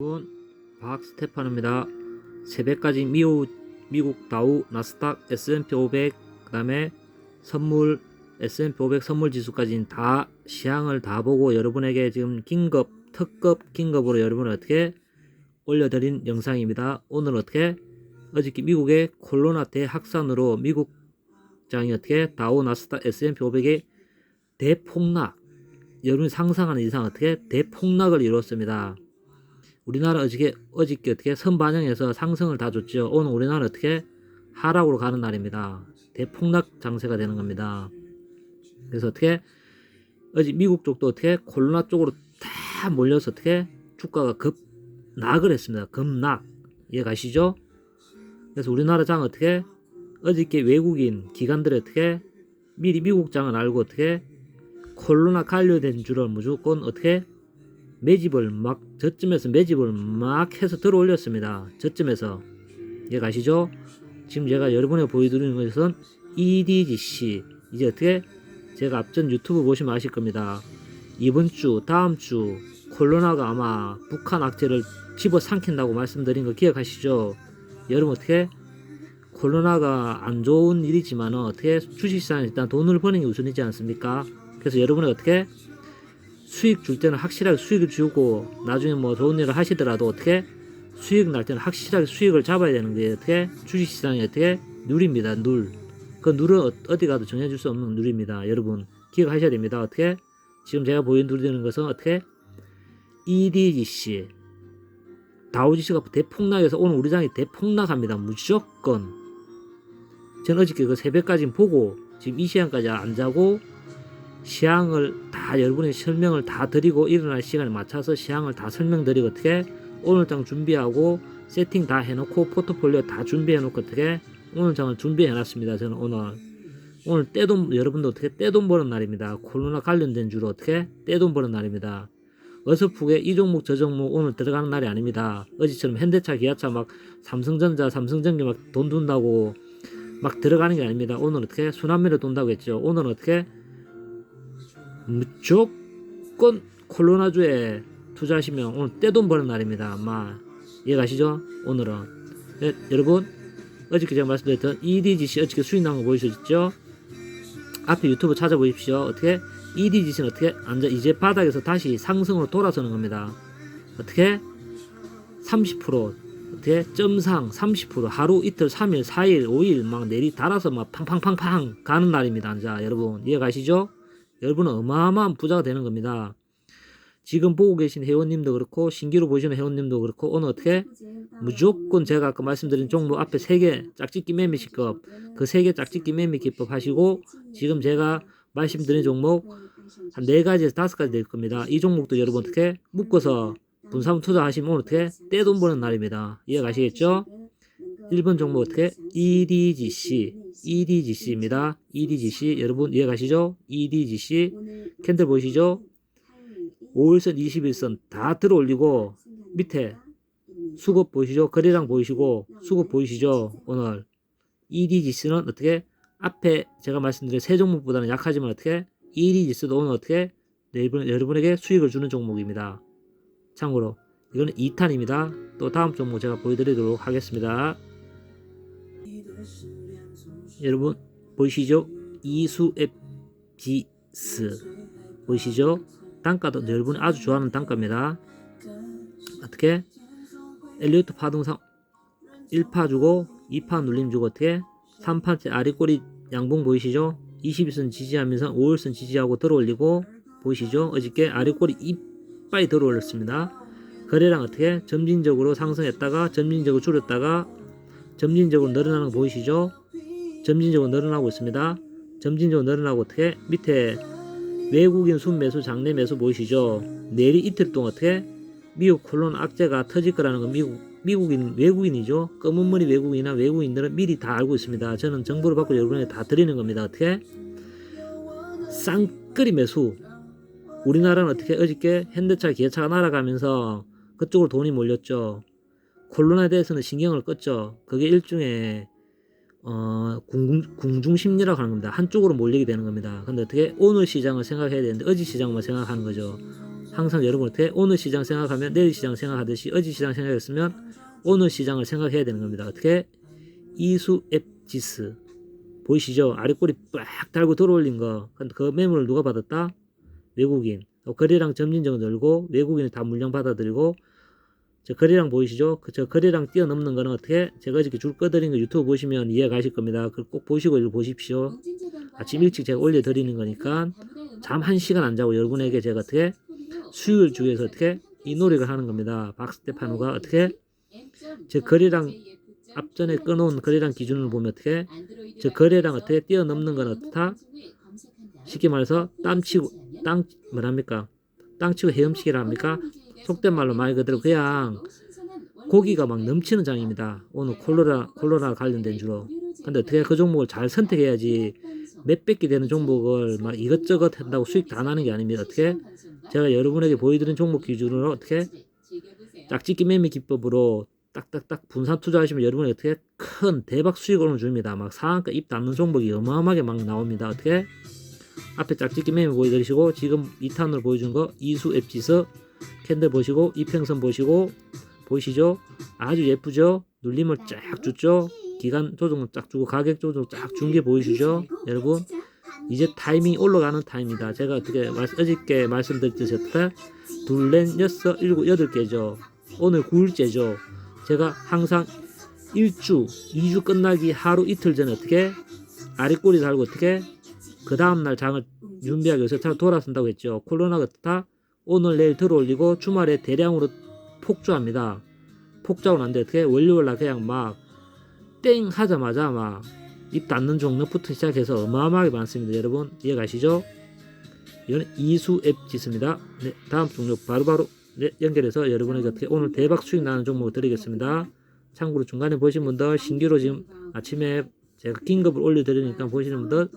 여러분 박스테파노입니다. 새벽까지 미국, 미국 다우 나스닥 S&P 500 그다음에 선물 S&P 500 선물 지수까지는 다 시향을 다 보고 여러분에게 지금 긴급 특급 긴급으로 여러분을 어떻게 올려드린 영상입니다. 오늘 어떻게 어저께 미국의 코로나 대확산으로 미국 장이 어떻게 다우 나스닥 S&P 500의 대폭락 여러분이 상상하는 이상 어떻게 대폭락을 이뤘습니다. 우리나라 어저께 어저께 어떻게 선반영해서 상승을 다 줬죠. 오늘 우리나라 어떻게 하락으로 가는 날입니다. 대폭락 장세가 되는 겁니다. 그래서 어떻게 어제 미국 쪽도 어떻게 코로나 쪽으로 다 몰려서 어떻게 주가가 급락을 했습니다. 급락 이해 가시죠? 그래서 우리나라 장 어떻게 어저께 외국인 기관들이 어떻게 미리 미국 장을 알고 어떻게 코로나 관련된 줄을 무조건 어떻게 매집을 막 저쯤에서 매집을 막 해서 들어 올렸습니다. 저쯤에서 이해 가시죠? 지금 제가 여러분에게 보여드리는 것은 EDGC 이제 어떻게 제가 앞전 유튜브 보시면 아실 겁니다. 이번 주 다음 주 코로나가 아마 북한 악재를 집어 삼킨다고 말씀드린 거 기억하시죠? 여러분 어떻게 코로나가 안 좋은 일이지만 어떻게 주식시장에 일단 돈을 버는 게 우선이지 않습니까? 그래서 여러분이 어떻게 수익 줄 때는 확실하게 수익을 주고 나중에 뭐 좋은 일을 하시더라도 어떻게 수익 날 때는 확실하게 수익을 잡아야 되는 게 어떻게 주식시장이 어떻게 누립니다 눌. 그 눌은 어- 어디 가도 정해줄 수 없는 눌입니다. 여러분 기억하셔야 됩니다. 어떻게 지금 제가 보여드리는 것은 어떻게 EDGC 다우지수가 대폭락해서 오늘 우리 장이 대폭락합니다. 무조건. 저는 어저께 그 새벽까지 보고 지금 이 시간까지 안 자고 시향을 다 여러분의 설명을 다 드리고 일어날 시간에 맞춰서 시향을 다 설명드리고 어떻게 오늘 장 준비하고 세팅 다 해놓고 포트폴리오 다 준비해놓고 어떻게 오늘 장을 준비해놨습니다. 저는 오늘 오늘 떼돈 여러분도 어떻게 떼돈 버는 날입니다. 코로나 관련된 주로 어떻게 떼돈 버는 날입니다. 어설프게 이 종목 저 종목 오늘 들어가는 날이 아닙니다. 어제처럼 현대차, 기아차 막 삼성전자, 삼성전기 막 돈 둔다고 막 들어가는 게 아닙니다. 오늘 어떻게 순환매로 돈다고 했죠. 오늘 어떻게 무조건 코로나주에 투자하시면 오늘 떼돈 버는 날입니다. 아마 이해가시죠? 오늘은 네, 여러분 어저께 제가 말씀드렸던 EDGC 어저께 수익 나온 거 보이셨죠? 앞에 유튜브 찾아보십시오. 어떻게 EDGC는 어떻게 앉아 이제 바닥에서 다시 상승으로 돌아서는 겁니다. 어떻게 30% 어떻게 점상 30% 하루 이틀 3일 4일 5일 막 내리 달아서 막 팡팡팡팡 가는 날입니다. 자 여러분 이해 가시죠? 여러분은 어마어마한 부자가 되는 겁니다. 지금 보고 계신 회원님도 그렇고 신기로 보시는 회원님도 그렇고 오늘 어떻게 무조건 제가 아까 말씀드린 종목 앞에 세 개 짝짓기 매매시급 그세 개 짝짓기 매매 기법 하시고 지금 제가 말씀드린 종목 한 네 가지에서 다섯 가지 될 겁니다. 이 종목도 여러분 어떻게 묶어서 분산 투자하시면 오늘 어떻게 떼돈 버는 날입니다. 이해 가시겠죠? 1번 종목 어떻게 EDGC EDGC입니다. EDGC 여러분 이해가시죠? EDGC 캔들 보이시죠? 5일선 21선 다 들어 올리고 밑에 수급 보이시죠? 거래량 보이시고 수급 보이시죠? 오늘 EDGC는 어떻게 앞에 제가 말씀드린 세 종목보다는 약하지만 어떻게 EDGC도 오늘 어떻게 여러분, 여러분에게 수익을 주는 종목입니다. 참고로 이거는 2탄입니다. 또 다음 종목 제가 보여드리도록 하겠습니다. 여러분 보이시죠? 이수앱 비스 보이시죠? 단가도 여러분이 아주 좋아하는 단가입니다. 어떻게? 엘리어트 파동상 1파 주고 2파 눌림 주고 어떻게? 3파째 아리꼬리 양봉 보이시죠? 21선 지지하면서 5일선 지지하고 들어올리고 보이시죠? 어저께 아리꼬리 이빨이 들어올렸습니다. 거래량 어떻게? 점진적으로 상승했다가 점진적으로 줄였다가 점진적으로 늘어나는 거 보이시죠? 점진적으로 늘어나고 있습니다. 점진적으로 늘어나고 어떻게? 밑에 외국인 순매수 장내 매수 보이시죠? 내일 이틀 동안 어떻게? 미국 코로나 악재가 터질 거라는 건 미국 미국인 외국인이죠. 검은 머리 외국인이나 외국인들은 미리 다 알고 있습니다. 저는 정보를 받고 여러분에게 다 드리는 겁니다. 어떻게? 쌍끌이 매수. 우리나라는 어떻게 어저께 현대차 기아차가 날아가면서 그쪽으로 돈이 몰렸죠. 코로나에 대해서는 신경을 껐죠. 그게 일종의 어, 궁, 궁중 심리라고 하는 겁니다. 한쪽으로 몰리게 되는 겁니다. 근데 어떻게 오늘 시장을 생각해야 되는데 어제 시장만 생각하는 거죠. 항상 여러분 어떻게 오늘 시장 생각하면 내일 시장 생각하듯이 어제 시장 생각했으면 오늘 시장을 생각해야 되는 겁니다. 어떻게 이수 앱지스 보이시죠? 아래 꼬리 빡 달고 들어올린 거. 그 매물을 누가 받았다? 외국인. 어, 거래량 점진적으로 늘고 외국인이 다 물량 받아들이고 저 거래량 보이시죠? 그 저 거래량 뛰어넘는 거는 어떻게 제가 이렇게 줄 꺼드린 거 유튜브 보시면 이해 가실 겁니다. 그걸 꼭 보시고 이걸 보십시오. 아침 일찍 제가 올려드리는 거니까 잠 한 시간 안 자고 여러분에게 제가 어떻게 주기 위해서 어떻게 이 노력을 하는 겁니다. 박스테파노가 어떻게 저 거래량 앞전에 끊어온 거래량 기준을 보면 어떻게 저 거래량 어떻게 뛰어넘는 건 어떻다? 쉽게 말해서 땀치고 땅 뭐랍니까? 땅치고 헤엄치기라 합니까? 속된 말로 말 그대로 그냥 고기가 막 넘치는 장입니다. 오늘 콜로라 콜로나 관련된 주로. 근데 어떻게 그 종목을 잘 선택해야지 몇백 개 되는 종목을 막 이것저것 한다고 수익 다 나는 게 아닙니다. 어떻게 제가 여러분에게 보여드린 종목 기준으로 어떻게 짝짓기 매매 기법으로 딱딱딱 분산 투자하시면 여러분이 어떻게 큰 대박 수익을 줍니다. 막 상한가 입 닫는 종목이 어마어마하게 막 나옵니다. 어떻게 앞에 짝짓기 매매 보여드리시고 지금 2탄으로 보여준 거 이수 앱지서 캔들 보시고 이평선 보시고 보이시죠? 아주 예쁘죠? 눌림을 쫙 줬죠? 기간 조정을 쫙 주고 가격 조정 쫙 준 게 보이시죠? 여러분 이제 타이밍이 올라가는 타임이다. 제가 어떻게 말, 어저께 말씀드렸듯이 둘넷 여섯 일곱 여덟 개죠. 오늘 9일째죠. 제가 항상 1주, 2주 끝나기 하루 이틀 전에 어떻게 아랫꼬리 달고 어떻게 그 다음날 장을 준비하기 위해서 잘 돌아선다고 했죠. 코로나가 다 오늘 내일 들어올리고 주말에 대량으로 폭주합니다. 폭주하고 난데 어떻게 월요일 날 그냥 막 땡 하자마자 막 입 닫는 종목부터 시작해서 어마어마하게 많습니다. 여러분 이해 가시죠? 이건 이수 앱 지수입니다. 네, 다음 종목 바로 바로 네, 연결해서 여러분에게 어떻게 오늘 대박 수익 나는 종목을 드리겠습니다. 참고로 중간에 보신 분들 신규로 지금 아침에 제가 긴 급을 올려드리니까 보시는 분들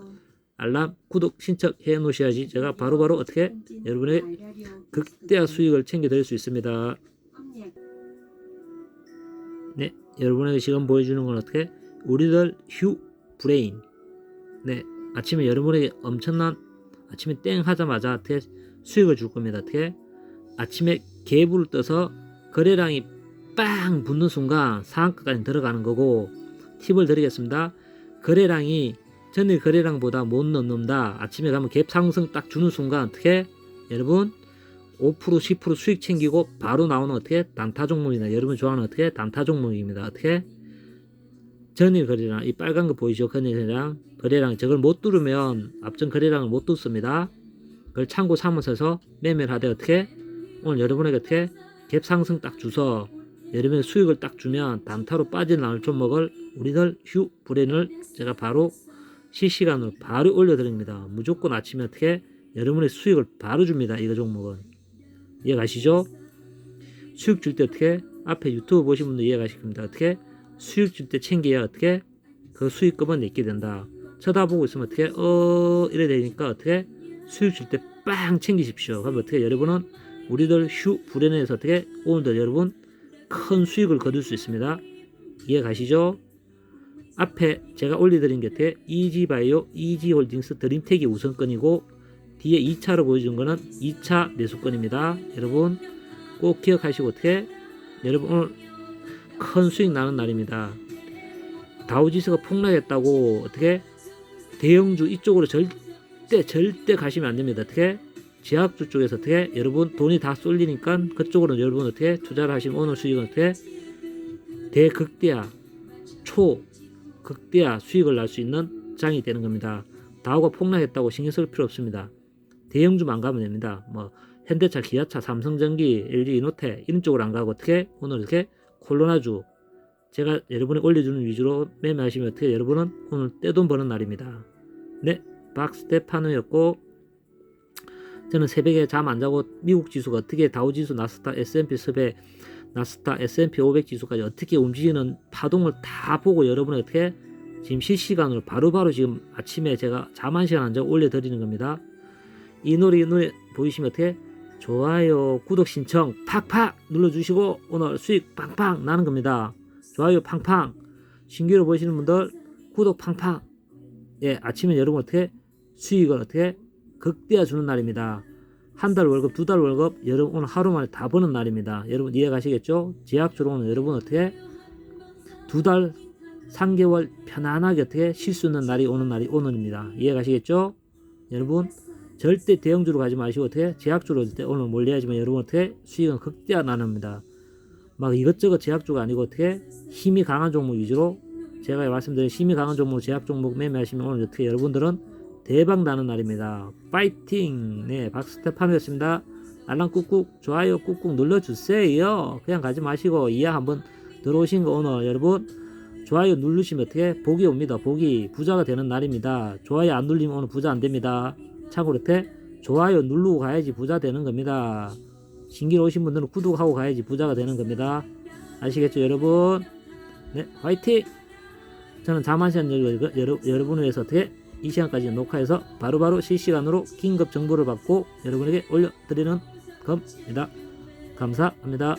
알람 구독 신청해 놓으셔야지 제가 바로 바로 어떻게 여러분의 극대화 수익을 챙겨 드릴 수 있습니다. 네, 여러분에게 지금 보여주는 건 어떻게 우리들 휴 브레인. 네, 아침에 여러분에게 엄청난 아침에 땡 하자마자 어떻게 수익을 줄 겁니다. 어떻게 아침에 개불을 떠서 거래량이 빵 붙는 순간 상한가까지 들어가는 거고 팁을 드리겠습니다. 거래량이 전일 거래량보다 못 넘는다. 아침에 가면 갭 상승 딱 주는 순간 어떻게? 여러분 5% 10% 수익 챙기고 바로 나오는 어떻게? 단타 종목이나 여러분 좋아하는 어떻게? 단타 종목입니다. 어떻게? 전일 거래량. 이 빨간 거 보이죠? 거래량. 거래량 저걸 못 뚫으면 앞전 거래량을 못 뚫습니다. 그걸 참고 삼으셔서 매매를 하되 어떻게? 오늘 여러분에게 어떻게? 갭 상승 딱 주서 여러분의 수익을 딱 주면 단타로 빠져나올 종목을 우리들 휴 브랜을 제가 바로 실시간으로 바로 올려드립니다. 무조건 아침에 어떻게 여러분의 수익을 바로 줍니다. 이거 종목은 이해 가시죠? 수익 줄 때 어떻게 앞에 유튜브 보신 분들 이해 가실 겁니다. 어떻게 수익 줄 때 챙겨야 어떻게 그 수익금은 내게 된다. 쳐다보고 있으면 어떻게 어 이래 되니까 어떻게 수익 줄 때 빵 챙기십시오. 그럼 어떻게 여러분은 우리들 휴 브랜에서 어떻게 오늘도 여러분 큰 수익을 거둘 수 있습니다. 이해 가시죠? 앞에 제가 올려드린 게 어떻게 이지바이오, 이지홀딩스, 드림텍이 우선권이고 뒤에 2차로 보여준 거는 2차 매수권입니다. 여러분 꼭 기억하시고 어떻게? 여러분 오늘 큰 수익 나는 날입니다. 다우지수가 폭락했다고 어떻게? 대형주 이쪽으로 절대 절대 가시면 안 됩니다. 어떻게? 제약주 쪽에서 어떻게? 여러분 돈이 다 쏠리니까 그쪽으로 여러분 어떻게? 투자를 하시면 오늘 수익은 어떻게? 대극대화 초 극대화 수익을 날 수 있는 장이 되는 겁니다. 다우가 폭락했다고 신경 쓸 필요 없습니다. 대형주만 안 가면 됩니다. 뭐 현대차, 기아차, 삼성전기, LG 이노테 이런 쪽으로 안 가고 어떻게 오늘 이렇게 콜로나주 제가 여러분이 올려주는 위주로 매매하시면 어떻게 여러분은 오늘 떼돈 버는 날입니다. 네, 박스테파노였고 저는 새벽에 잠 안 자고 미국 지수가 어떻게 다우지수, 나스닥, S&P 습에 나스닥, S&P 500 지수까지 어떻게 움직이는 파동을 다 보고 어떻게 지금 실시간으로 바로 바로 지금 아침에 제가 잠 한 시간 안 자고 올려드리는 겁니다. 이 노래 이 노래 보이시면 어떻게 좋아요, 구독 신청 팍팍 눌러주시고 오늘 수익 팡팡 나는 겁니다. 좋아요 팡팡 신규로 보시는 분들 구독 팡팡 예 아침에 여러분 어떻게 수익을 어떻게 극대화 주는 날입니다. 한 달 월급, 두 달 월급 여러분 오늘 하루 만에 다 버는 날입니다. 여러분 이해 가시겠죠? 제약주로는 여러분 어떻게 두 달, 3개월 편안하게 어떻게 쉴 수 있는 날이 오는 날이 오늘입니다. 이해 가시겠죠? 여러분 절대 대형주로 가지 마시고 어떻게 제약주로 때 오늘 몰려야지만 여러분 어떻게 수익은 극대화 나눕니다. 막 이것저것 제약주가 아니고 어떻게 힘이 강한 종목 위주로 제가 말씀드린 힘이 강한 종목 제약 종목 매매하시면 오늘 어떻게 여러분들은 대박 나는 날입니다. 파이팅! 네, 박스테판이었습니다. 알람 꾹꾹 좋아요 꾹꾹 눌러주세요. 그냥 가지 마시고 이해 한번 들어오신 거 오늘 여러분 좋아요 누르시면 어떻게 복이 옵니다. 복이 부자가 되는 날입니다. 좋아요 안 눌리면 오늘 부자 안 됩니다. 참고로 어떻게 좋아요 누르고 가야지 부자 되는 겁니다. 신기로 오신 분들은 구독하고 가야지 부자가 되는 겁니다. 아시겠죠 여러분? 네 화이팅! 저는 자만시한 여러, 여러분을 위해서 어떻게 이 시간까지 녹화해서 바로 바로 실시간으로 긴급 정보를 받고 여러분에게 올려드리는 겁니다. 감사합니다.